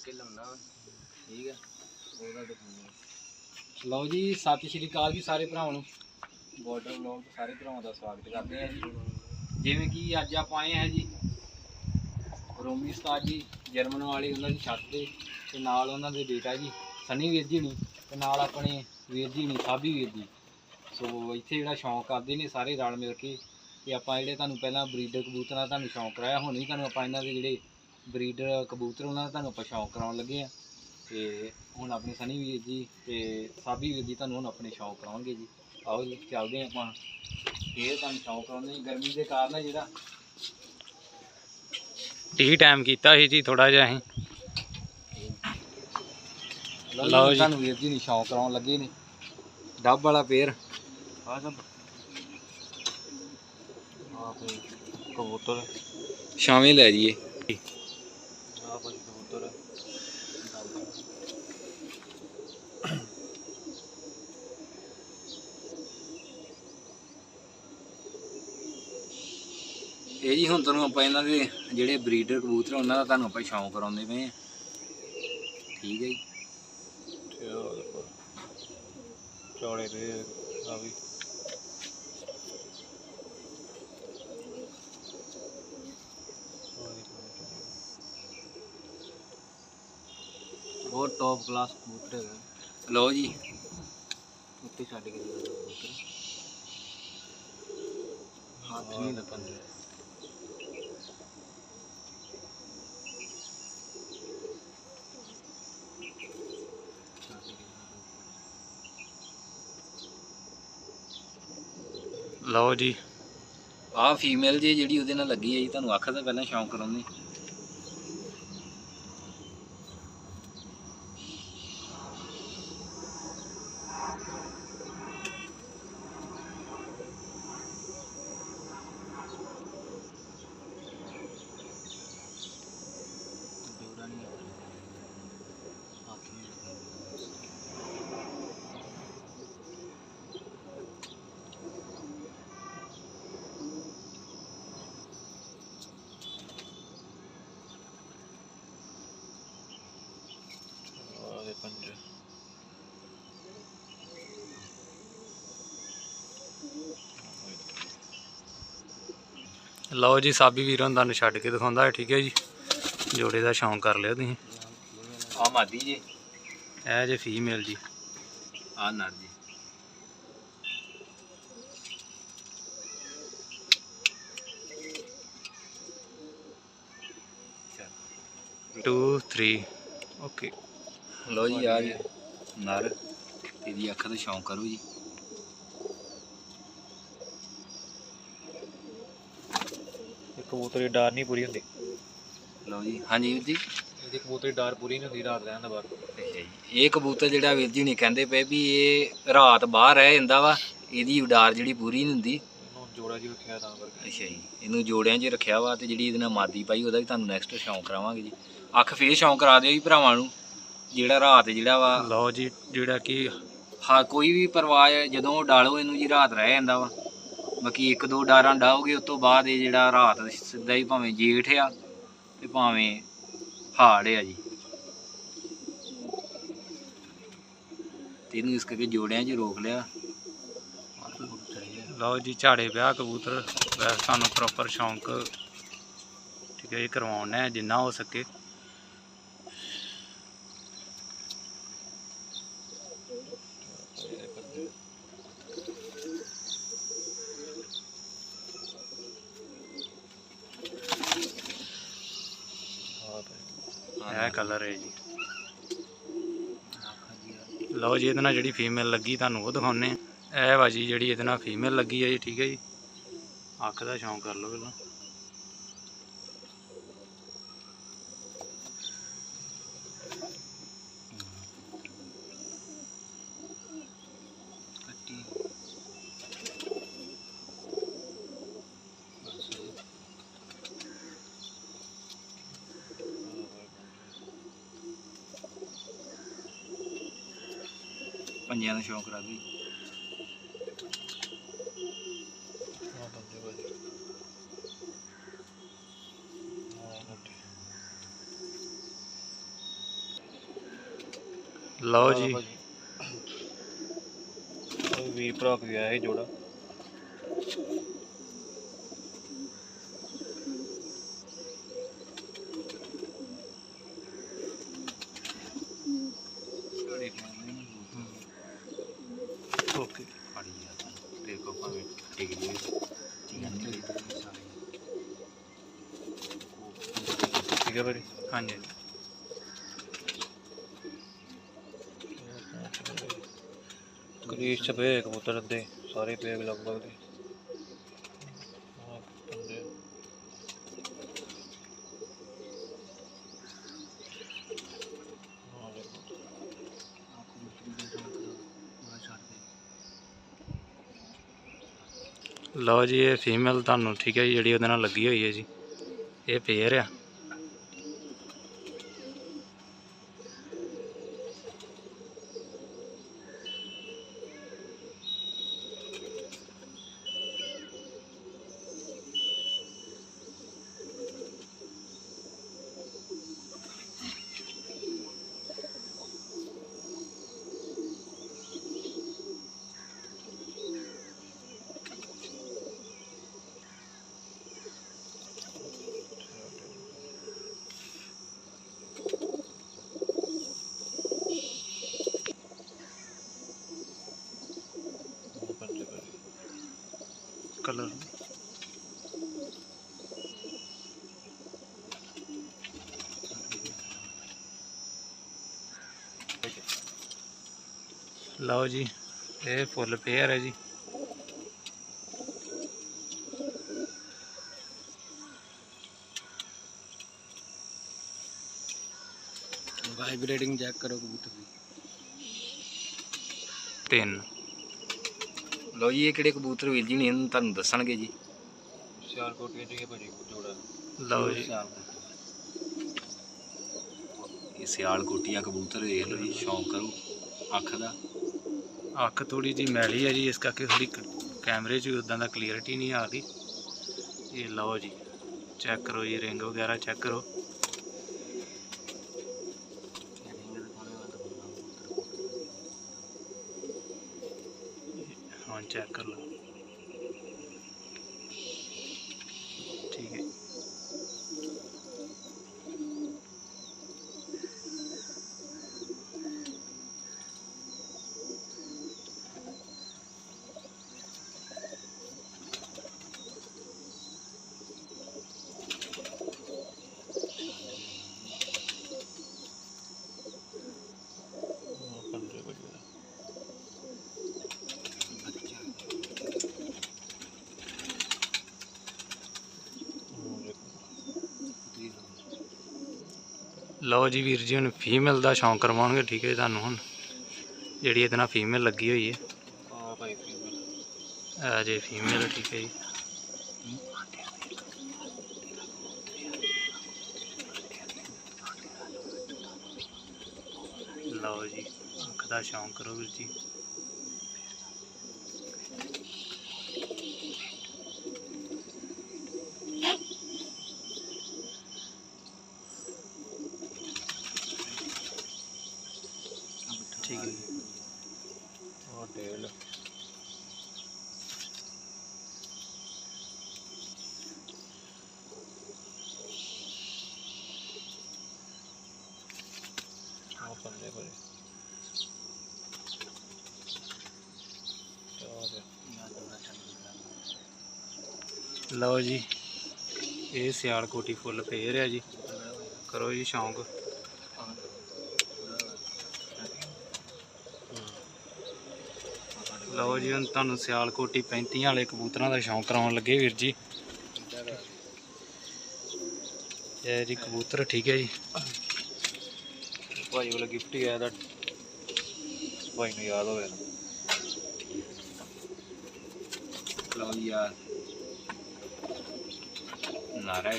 ਕੇ ਲਾਉਣਾ ਠੀਕ ਹੈ ਉਹਦਾ ਦਿਖਾਉਣਾ ਲਓ ਜੀ ਸਤਿ ਸ਼੍ਰੀ ਅਕਾਲ ਜੀ ਸਾਰੇ ਭਰਾਵਾਂ ਨੂੰ। ਬਾਰਡਰ ਵਲੌਗ ਸਾਰੇ ਭਰਾਵਾਂ ਦਾ ਸਵਾਗਤ ਕਰਦੇ ਹਾਂ ਜੀ। ਜਿਵੇਂ ਕਿ ਅੱਜ ਆਪਾਂ ਆਏ ਹਾਂ ਜੀ ਰੋਮੀ ਉਸਤਾਦ ਜੀ ਜਰਮਨ ਵਾਲੇ ਉਹਨਾਂ ਦੀ ਛੱਤ ਤੇ ਤੇ ਨਾਲ ਉਹਨਾਂ ਦੇ ਬੇਟਾ ਜੀ ਸਨੀ ਵੀਰ ਜੀ ਨੇ ਤੇ ਨਾਲ ਆਪਣੇ ਵੀਰ ਜੀ ਨੇ ਸਾਬੀ ਵੀਰ ਜੀ। ਸੋ ਇੱਥੇ ਜਿਹੜਾ ਸ਼ੌਂਕ ਕਰਦੇ ਨੇ ਸਾਰੇ ਰਲ ਮਿਲ ਕੇ ਤੇ ਆਪਾਂ ਜਿਹੜੇ ਤੁਹਾਨੂੰ ਪਹਿਲਾਂ ਬਰੀਡਰ ਕਬੂਤਰਾਂ ਦਾ ਤੁਹਾਨੂੰ ਸ਼ੌਂਕ ਕਰਾਇਆ ਹੁਣ ਵੀ ਤੁਹਾਨੂੰ ਆਪਾਂ ਇਹਨਾਂ ਦੇ ਜਿਹੜੇ ਬਰੀਡਰ ਕਬੂਤਰ ਉਹਨਾਂ ਦਾ ਤੁਹਾਨੂੰ ਆਪਾਂ ਸ਼ੌਂਕ ਕਰਾਉਣ ਲੱਗੇ ਆ। ਤੇ ਹੁਣ ਆਪਣੇ ਸਨੀ ਵੀਰ ਜੀ ਤੇ ਸਾਬੀ ਵੀਰ ਜੀ ਤੁਹਾਨੂੰ ਹੁਣ ਆਪਣੇ ਸ਼ੌਂਕ ਕਰਾਉਣਗੇ ਜੀ। ਆਓ ਜੀ ਚੱਲਦੇ ਆਪਾਂ। ਫੇਰ ਤੁਹਾਨੂੰ ਸ਼ੌਂਕ ਕਰਾਉਂਦੇ ਜੀ ਗਰਮੀ ਦੇ ਕਾਰਨ ਆ ਜਿਹੜਾ। ਟੀ ਟਾਈਮ ਕੀਤਾ ਸੀ ਜੀ ਥੋੜਾ ਜਿਹਾ ਅਸੀਂ ਲਓ ਜੀ। ਤੁਹਾਨੂੰ ਵੀਰ ਜੀ ਨੇ ਸ਼ੌਂਕ ਕਰਾਉਣ ਲੱਗੇ ਨੇ। ਡੱਬ ਵਾਲਾ ਪੇਰ। ਆ ਸਭ ਆ ਕਬੂਤਰ। ਸ਼ਾਮੇ ਲੈ ਜੀਏ ਇਹ ਜੀ ਹੁਣ ਤੁਹਾਨੂੰ ਆਪਾਂ ਇਹਨਾਂ ਦੇ ਜਿਹੜੇ ਬਰੀਡਰ ਕਬੂਤਰ ਉਹਨਾਂ ਦਾ ਤੁਹਾਨੂੰ ਆਪਾਂ ਸ਼ੌਂਕ ਕਰਾਉਂਦੇ ਪਏ ਆ ਠੀਕ ਹੈ ਜੀ। ਚੌੜੇ ਤੇ ਆ ਵੀ। ਬਹੁਤ ਟੌਪ ਕਲਾਸ ਕਬੂਤਰ ਹੈਗਾ। ਲਓ ਜੀ। ਉੱਤੇ ਛੱਡ ਕੇ ਜਿਹੜਾ ਕਬੂਤਰ ਹੱਥ ਨਹੀਂ ਲਓ ਜੀ। ਆਹ ਫੀਮੇਲ ਜੀ ਜਿਹੜੀ ਉਹਦੇ ਨਾਲ ਲੱਗੀ ਹੈ ਜੀ ਤੁਹਾਨੂੰ ਅੱਖ ਦਾ ਪਹਿਲਾਂ ਸ਼ੌਂਕ ਕਰਾਉਂਦੇ ਜੋੜਾ ਨਹੀਂ ਲੱਗਦਾ ਹੱਥ ਨਹੀਂ ਲੱਗਦਾ ਉਹਦੇ ਪੰਜੇ ਲਓ ਜੀ ਸਾਬੀ ਵੀਰਾਂ ਨੂੰ ਤੁਹਾਨੂੰ ਛੱਡ ਕੇ ਦਿਖਾਉਂਦਾ ਹੈ ਠੀਕ ਹੈ ਜੀ। ਜੋੜੇ ਦਾ ਸ਼ੌਂਕ ਕਰ ਲਿਆ ਤੁਸੀਂ। ਆ ਮਾਦੀ ਜੀ। ਇਹ ਜੇ ਫੀਮੇਲ ਜੀ। ਆ ਨਰ ਜੀ। ਟੂ 3 ਓਕੇ ਲਓ ਜੀ ਆ ਜੀ ਨਰ। ਇਹਦੀ ਅੱਖ ਦਾ ਸ਼ੌਂਕ ਕਰੋ ਜੀ। ਕਬੂਤਰ ਦੀ ਡਾਰ ਨਹੀਂ ਪੂਰੀ ਹੁੰਦੀ। ਲਓ ਜੀ ਹਾਂਜੀ ਵੀਰ ਜੀ। ਇਹਦੀ ਕਬੂਤਰ ਦੀ ਡਾਰ ਪੂਰੀ ਨਹੀਂ ਹੁੰਦੀ ਰਾਤ ਰਹਿਣ ਦਾ ਜੀ। ਇਹ ਕਬੂਤਰ ਜਿਹੜਾ ਵੀਰ ਜੀ ਨੇ ਕਹਿੰਦੇ ਪਏ ਵੀ ਇਹ ਰਾਤ ਬਾਹਰ ਰਹਿ ਜਾਂਦਾ ਵਾ ਇਹਦੀ ਉਡਾਰ ਜਿਹੜੀ ਪੂਰੀ ਨਹੀਂ ਹੁੰਦੀ। ਇਹਨੂੰ ਜੋੜਾ ਜੀ ਰੱਖਿਆ ਤਾਂ ਕਰਕੇ। ਅੱਛਾ ਜੀ ਇਹਨੂੰ ਜੋੜਿਆਂ 'ਚ ਰੱਖਿਆ ਵਾ ਤੇ ਜਿਹੜੀ ਇਹਦੇ ਨਾਲ ਮਾਦੀ ਪਾਈ ਉਹਦਾ ਵੀ ਤੁਹਾਨੂੰ ਨੈਕਸਟ ਸ਼ੌਂਕ ਕਰਾਵਾਂਗੇ ਜੀ। ਅੱਖ ਫੇਰ ਸ਼ੌਂਕ ਕਰਾ ਦਿਓ ਜੀ ਭਰਾਵਾਂ ਨੂੰ ਜਿਹੜਾ ਰਾਤ ਜਿਹੜਾ ਵਾ। ਲਓ ਜੀ ਜਿਹੜਾ ਕਿ ਹਾਂ ਕੋਈ ਵੀ ਪਰਵਾਹ ਜਦੋਂ ਡਾਲੋ ਇਹਨੂੰ ਜੀ ਰਾਤ ਰਹਿ ਜਾਂਦਾ ਵਾ। ਬਾਕੀ ਇੱਕ ਦੋ ਡਾਰਾਂ ਡਾਓਗੇ, ਉਸ ਤੋਂ ਬਾਅਦ ਇਹ ਜਿਹੜਾ ਰਾਤ ਸਿੱਧਾ ਹੀ ਭਾਵੇਂ ਜੇਠ ਆ ਤੇ ਭਾਵੇਂ ਹਾੜ ਆ ਜੀ। ਤੇ ਇਹਨੂੰ ਇਸ ਕਰਕੇ ਜੋੜਿਆਂ 'ਚ ਰੋਕ ਲਿਆ। ਲਓ ਜੀ, ਝਾੜੇ, ਵਿਆਹ, ਕਬੂਤਰ ਸਾਨੂੰ ਪ੍ਰੋਪਰ ਸ਼ੌਂਕ ਠੀਕ ਹੈ ਜੀ ਕਰਵਾਉਣਾ ਹੈ, ਜਿੰਨਾ ਹੋ ਸਕੇ ਇਹ ਕਲਰ ਹੈ ਜੀ ਲਓ ਜੀ, ਇਹਦੇ ਨਾਲ ਜਿਹੜੀ ਫੀਮੇਲ ਲੱਗੀ, ਤੁਹਾਨੂੰ ਉਹ ਦਿਖਾਉਨੇ ਆ ਇਹ ਵਾ ਜੀ ਜਿਹੜੀ ਇਹਦੇ ਨਾਲ ਫੀਮੇਲ ਲੱਗੀ ਹੈ ਜੀ, ਠੀਕ ਹੈ ਜੀ। ਅੱਖ ਦਾ ਸ਼ੌਂਕ ਕਰ ਲਓ ਪਹਿਲਾਂ। ਮੰਜਿਆਂ ਦਾ ਸ਼ੌਂਕ ਰੱਖ ਲਓ ਜੀ। ਵੀਰ ਭਰਾ ਗਿਆ ਇਹ ਜੋੜਾ। ਠੀਕ ਹੈ ਭਾਜੀ। ਹਾਂਜੀ। ਕਰੀਸ਼ ਚ ਪਏ ਕਬੂਤਰ ਦੇ ਸਾਰੇ ਪਏ ਲਗਭਗ ਦੇ ਲਓ ਜੀ, ਇਹ ਫੀਮੇਲ ਤੁਹਾਨੂੰ, ਠੀਕ ਹੈ ਜੀ, ਜਿਹੜੀ ਉਹਦੇ ਨਾਲ ਲੱਗੀ ਹੋਈ ਹੈ ਜੀ। ਇਹ ਪੇਅਰ ਆ। ਭਾਜੀ ਕਲਰ ਲਓ ਜੀ ਇਹ ਫੁੱਲ ਪੇਅਰ ਹੈ ਜੀ ਵਾਈਬ੍ਰੇਟਿੰਗ ਚੈੱਕ ਕਰੋ ਕਬੂਤਰ ਦੀ ਤਿੰਨ ਲਓ ਜੀ ਇਹ ਕਿਹੜੇ ਕਬੂਤਰ ਵੀਰ ਜੀ ਨੇ ਇਹਨੂੰ ਤੁਹਾਨੂੰ ਦੱਸਣਗੇ ਜੀ। ਸਿਆਲਕੋਟ ਵਿੱਚ ਹੀ ਹੈ ਭਾਜੀ ਜੋੜਾ। ਲਓ ਜੀ। ਇਹ ਸਿਆਲ ਕੋਟੀਆਂ ਕਬੂਤਰ ਦੇਖ ਲਓ ਜੀ ਸ਼ੌਂਕ ਕਰੋ ਅੱਖ ਦਾ। ਅੱਖ ਥੋੜੀ ਜੀ ਮੈਲੀ ਹੈ ਜੀ ਇਸ ਕਰਕੇ ਥੋੜੀ ਕੈਮਰੇ 'ਚ ਉਦਾਂ ਦਾ ਕਲੀਅਰਿਟੀ ਨਹੀਂ ਆ ਰਹੀ। ਇਹ ਲਓ ਜੀ ਚੈੱਕ ਕਰੋ ਜੀ ਰਿੰਗ ਵਗੈਰਾ ਚੈੱਕ ਕਰੋ। ਚੈੱਕ ਕਰ ਲਓ ਠੀਕ ਹੈ ਆਹ ਪੰਜੇ ਭਾਜੀ ਆਹ ਦੇਖੋ। ਲਓ ਜੀ ਵੀਰ ਜੀ ਹੁਣ ਫੀਮੇਲ ਦਾ ਸ਼ੌਂਕ ਕਰਵਾਉਣਗੇ ਠੀਕ ਹੈ ਤੁਹਾਨੂੰ ਹੁਣ। ਜਿਹੜੀ ਇਹਦੇ ਨਾਲ ਫੀਮੇਲ ਲੱਗੀ ਹੋਈ ਹੈ। ਆਹ ਭਾਈ ਫੀਮੇਲ ਆ ਜੇ ਫੀਮੇਲ ਠੀਕ ਹੈ ਜੀ। ਲਓ ਜੀ ਅੱਖ ਦਾ ਸ਼ੌਂਕ ਕਰੋ ਵੀਰ ਜੀ ਠੀਕ ਹੈ ਜੀ ਆਹ ਟੇਲ ਆਹ ਲਓ ਜੀ ਇਹ ਸਿਆਲਕੋਟੀ ਫੁੱਲ ਪਏ ਰਿਆ ਜੀ। ਕਰੋ ਜੀ ਸ਼ੌਂਕ। ਲਓ ਜੀ, ਹੁਣ ਤੁਹਾਨੂੰ ਸਿਆਲਕੋਟੀ 35 ਵਾਲੇ ਕਬੂਤਰਾਂ ਦਾ ਸ਼ੌਂਕ ਕਰਾਉਣ ਲੱਗੇ ਵੀਰ ਜੀ। ਇਹ ਜੀ ਕਬੂਤਰ ਠੀਕ ਹੈ ਜੀ। ਭਾਈ ਵਾਲਾ ਗਿਫਟ ਹੀ ਆਇਆ ਦਾ ਭਾਈ ਨੂੰ ਯਾਦ ਹੋਵੇ ਲਓ ਜੀ ਯਾਰ ਨਾਰਾ ਹੈ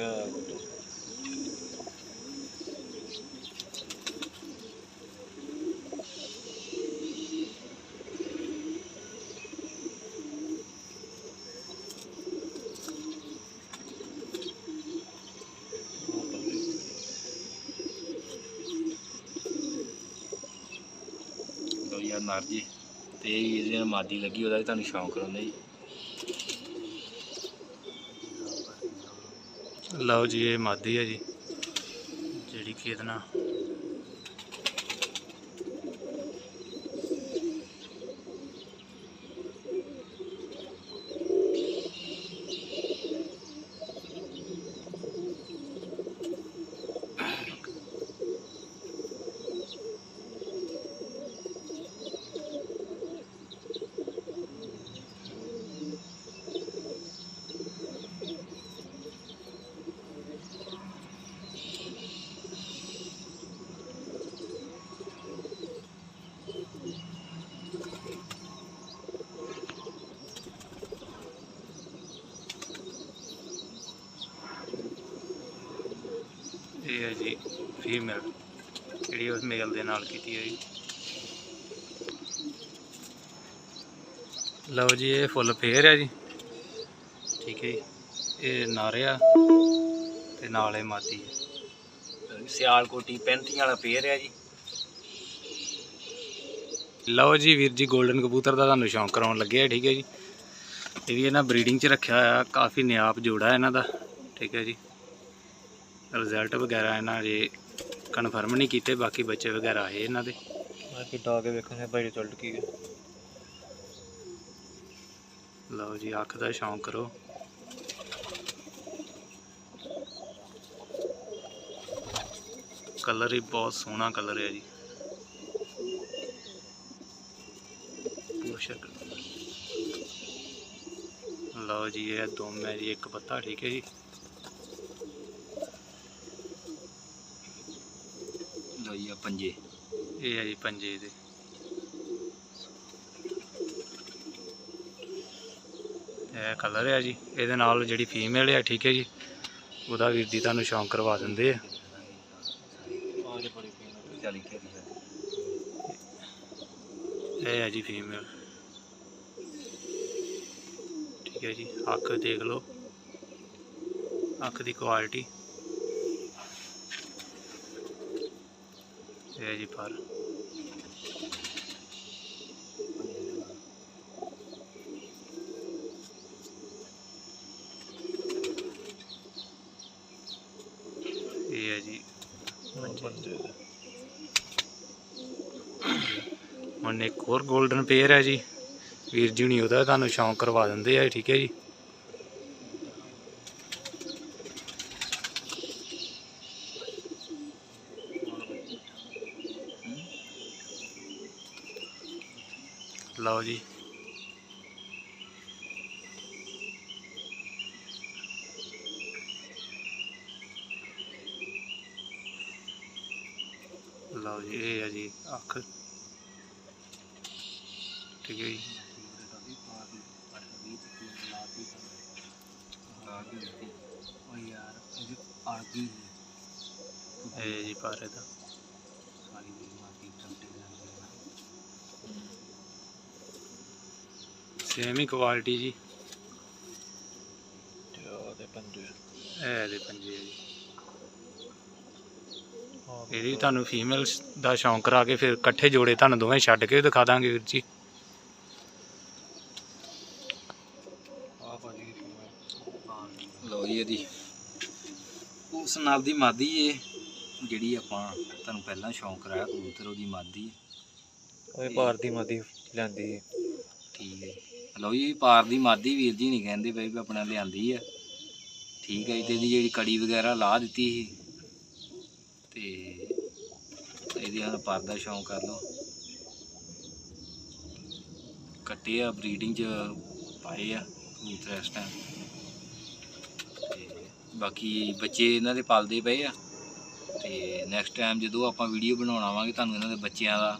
Good. ਯਾਰ ਨਰ ਜੀ ਤੇ ਇਹਦੇ ਨਾਲ ਮਾਦੀ ਲੱਗੀ, ਉਹਦਾ ਵੀ ਤੁਹਾਨੂੰ ਸ਼ੌਂਕ ਰਹਿੰਦਾ ਜੀ ਲਓ ਜੀ ਇਹ ਮਾਦੀ ਹੈ ਜੀ। ਜਿਹੜੀ ਖੇਤ ਨਾਲ ਇਹ ਹੈ ਜੀ ਫੀਮੇਲ ਜਿਹੜੀ ਉਸ ਮੇਲ ਦੇ ਨਾਲ ਕੀਤੀ ਹੋਈ। ਲਓ ਜੀ ਇਹ ਫੁੱਲ ਫੇਰ ਹੈ ਜੀ। ਠੀਕ ਹੈ ਜੀ। ਇਹ ਨਾਰਿਆ ਤੇ ਨਾਲ ਇਹ ਮਾਦੀ ਹੈ ਸਿਆਲਕੋਟੀ ਪੈਂਤੀਆਂ ਵਾਲਾ ਪੇਰ ਆ ਜੀ। ਲਓ ਜੀ ਵੀਰ ਜੀ 골ਡਨ ਕਬੂਤਰ ਦਾ ਤੁਹਾਨੂੰ ਸ਼ੌਂਕ ਕਰਾਉਣ ਲੱਗੇ ਆ ਠੀਕ ਹੈ ਜੀ। ਇਹ ਵੀ ਇਹਨਾਂ ਬਰੀਡਿੰਗ 'ਚ ਰੱਖਿਆ ਹੋਇਆ ਕਾਫੀ ਨਿਆਪ ਜੋੜਾ ਇਹਨਾਂ ਦਾ ਠੀਕ ਹੈ ਜੀ। ਰਿਜ਼ਲਟ ਵਗੈਰਾ ਇਹਨਾਂ ਜੇ ਕਨਫਰਮ ਨਹੀਂ ਕੀਤੇ ਬਾਕੀ ਬੱਚੇ ਵਗੈਰਾ ਆਏ ਇਹਨਾਂ ਦੇ। ਮੈਂ ਕਿੱਡਾ ਕੇ ਵੇਖਾਂਗੇ ਭਾਈ ਰਿਜ਼ਲਟ ਕੀ ਹੈ। ਲਓ ਜੀ ਅੱਖ ਦਾ ਸ਼ੌਂਕ ਕਰੋ। ਕਲਰ ਹੀ ਬਹੁਤ ਸੋਹਣਾ ਕਲਰ ਹੈ ਜੀ। ਲਓ ਜੀ ਇਹ ਦੋਮ ਹੈ ਜੀ ਇੱਕ ਪੱਤਾ ਠੀਕ ਹੈ ਜੀ ਲਓ ਜੀ ਆ ਪੰਜੇ। ਇਹ ਹੈ ਜੀ ਪੰਜੇ ਦੇ। ਇਹ ਕਲਰ ਹੈ ਜੀ। ਇਹਦੇ ਨਾਲ ਜਿਹੜੀ ਫੀਮੇਲ ਹੈ ਠੀਕ ਹੈ ਜੀ। ਉਹਦਾ ਵੀਰ ਜੀ ਤੁਹਾਨੂੰ ਸ਼ੌਂਕ ਕਰਵਾ ਦਿੰਦੇ ਆ। ਇਹ ਹੈ ਜੀ ਫੀਮੇਲ ਠੀਕ ਹੈ ਜੀ। ਅੱਖ ਦੇਖ ਲਓ। ਅੱਖ ਦੀ ਕੁਆਲਿਟੀ ਇਹ ਜੀ ਪਰ ਇਹ ਹੈ ਜੀ। ਹੁਣ ਇੱਕ ਹੋਰ 골ਡਨ ਪੇਅਰ ਹੈ ਜੀ। ਵੀਰ ਜੀ ਨਹੀਂ ਉਹਦਾ ਤੁਹਾਨੂੰ ਸ਼ੌਂਕ ਕਰਵਾ ਦਿੰਦੇ ਆ, ਠੀਕ ਹੈ ਜੀ। ਲਓ ਜੀ। ਲਓ ਜੀ, ਇਹ ਆ ਜੀ ਅੱਖ। ਠੀਕ ਹੈ ਜੀ। ਇਹ ਜੀ ਪਾਰੇ ਦਾ। ਸਾਰੀ ਸੇਮ ਹੀ ਕੁਆਲਿਟੀ ਜੀ ਤੇ ਪੰਜੇ ਇਹ ਦੇ ਪੰਜੇ ਆ ਜੀ ਆਹ ਇਹਦੀ ਤੁਹਾਨੂੰ ਫੀਮੇਲ ਦਾ ਸ਼ੌਂਕ ਕਰਾ ਕੇ ਫਿਰ ਇਕੱਠੇ ਜੋੜੇ ਤੁਹਾਨੂੰ ਦੋਵੇਂ ਛੱਡ ਕੇ ਦਿਖਾ ਦਾਂਗੇ ਵੀਰ ਜੀ ਆਹ ਭਾਜੀ ਦੀ female। ਲਓ ਜੀ ਇਹਦੀ ਉਸ ਨਾਲ ਦੀ ਮਾਦੀ ਏ ਜਿਹੜੀ ਆਪਾਂ ਤੁਹਾਨੂੰ ਪਹਿਲਾਂ ਸ਼ੌਂਕ ਕਰਾਇਆ ਕਬੂਤਰ ਉਹਦੀ ਮਾਦੀ ਉਹ ਵੀ ਭਾਰਤੀ ਮਦੀ ਲੈਂਦੀ ਸੀ। ਠੀਕ ਹੈ ਜੀ। ਲਓ ਜੀ, ਪਾਰ ਦੀ ਮਾਦੀ ਵੀਰ ਜੀ ਨਹੀਂ ਕਹਿੰਦੇ ਬਈ ਵੀ ਆਪਣਾ ਲਿਆਂਦੀ ਆ। ਠੀਕ ਹੈ ਜੀ, ਤੇ ਇਹਦੀ ਜਿਹੜੀ ਕੜੀ ਵਗੈਰਾ ਲਾ ਦਿੱਤੀ ਸੀ। ਤੇ ਇਹਦੀ ਹੁਣ ਪਰ ਦਾ ਸ਼ੌਂਕ ਕਰ ਲਓ। ਕੱਟੇ ਆ, ਬਰੀਡਿੰਗ ਚ ਪਾਏ ਆ ਕਬੂਤਰ ਇਸ ਟਾਈਮ ਬਾਕੀ ਬੱਚੇ ਇਹਨਾਂ ਦੇ ਪਾਲਦੇ ਪਏ ਆ। ਤੇ ਨੈਕਸਟ ਟਾਈਮ ਜਦੋਂ ਆਪਾਂ ਵੀਡੀਓ ਬਣਾਉਣ ਆਵਾਂਗੇ, ਤੁਹਾਨੂੰ ਇਹਨਾਂ ਦੇ ਬੱਚਿਆਂ ਦਾ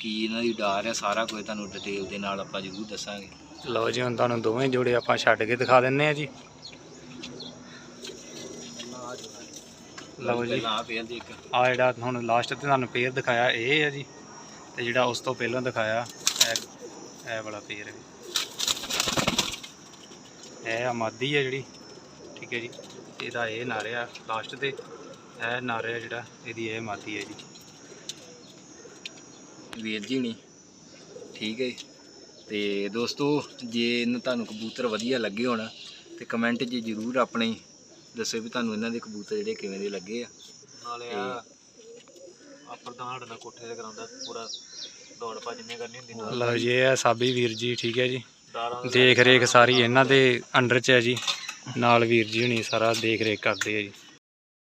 ਕੀ ਇਹਨਾਂ ਦੀ ਡਾਰ ਆ ਸਾਰਾ ਕੁਝ ਤੁਹਾਨੂੰ ਡਿਟੇਲ ਦੇ ਨਾਲ ਆਪਾਂ ਜ਼ਰੂਰ ਦੱਸਾਂਗੇ। ਲਓ ਜੀ ਹੁਣ ਤੁਹਾਨੂੰ ਦੋਵੇਂ ਜੋੜੇ ਆਪਾਂ ਛੱਡ ਕੇ ਦਿਖਾ ਦਿੰਨੇ ਆ ਜੀ। ਲਓ ਜੀ ਆ ਜਿਹੜਾ ਹੁਣ ਲਾਸਟ ਤੇ ਤੁਹਾਨੂੰ ਪੇਅਰ ਦਿਖਾਇਆ ਇਹ ਹੈ ਜੀ। ਤੇ ਜਿਹੜਾ ਉਸ ਤੋਂ ਪਹਿਲਾਂ ਦਿਖਾਇਆ ਇਹ ਇਹ ਵਾਲਾ ਪੇਅਰ ਹੈ ਇਹ ਆ ਮਾਦੀ ਹੈ ਜਿਹੜੀ ਠੀਕ ਹੈ ਜੀ। ਇਹਦਾ ਇਹ ਨਾਰਿਆ ਲਾਸਟ ਤੇ ਇਹ ਨਾਰਿਆ ਜਿਹੜਾ ਇਹਦੀ ਇਹ ਮਾਦੀ ਹੈ ਜੀ। ਵੀਰ ਜੀ ਨਹੀਂ ਠੀਕ ਹੈ ਜੀ। ਤੇ ਦੋਸਤੋ ਜੇ ਇਹਨਾਂ ਤੁਹਾਨੂੰ ਕਬੂਤਰ ਵਧੀਆ ਲੱਗੇ ਹੋਣ ਤੇ ਕਮੈਂਟ 'ਚ ਜਰੂਰ ਆਪਣੇ ਦੱਸਿਓ ਵੀ ਤੁਹਾਨੂੰ ਇਹਨਾਂ ਦੇ ਕਬੂਤਰ ਜਿਹੜੇ ਕਿਵੇਂ ਦੇ ਲੱਗੇ ਆ। ਨਾਲੇ ਆ ਆ ਪ੍ਰਧਾਨ ਸਾਡੇ ਨਾਲ ਕੋਠੇ ਤੇ ਕਰਾਉਂਦਾ ਪੂਰਾ ਦੌੜ ਭੱਜ ਨਹੀਂ ਕਰਨੀ ਹੁੰਦੀ ਨਾਲ। ਲਓ ਜੀ ਇਹ ਆ ਸਾਬੀ ਵੀਰ ਜੀ ਠੀਕ ਹੈ ਜੀ। ਦੇਖ ਰੇਖ ਸਾਰੀ ਇਹਨਾਂ ਦੇ ਅੰਡਰ 'ਚ ਹੈ ਜੀ। ਨਾਲ ਵੀਰ ਜੀ ਹੁਣੀ ਸਾਰਾ ਦੇਖ ਰੇਖ ਕਰਦੇ ਆ ਜੀ।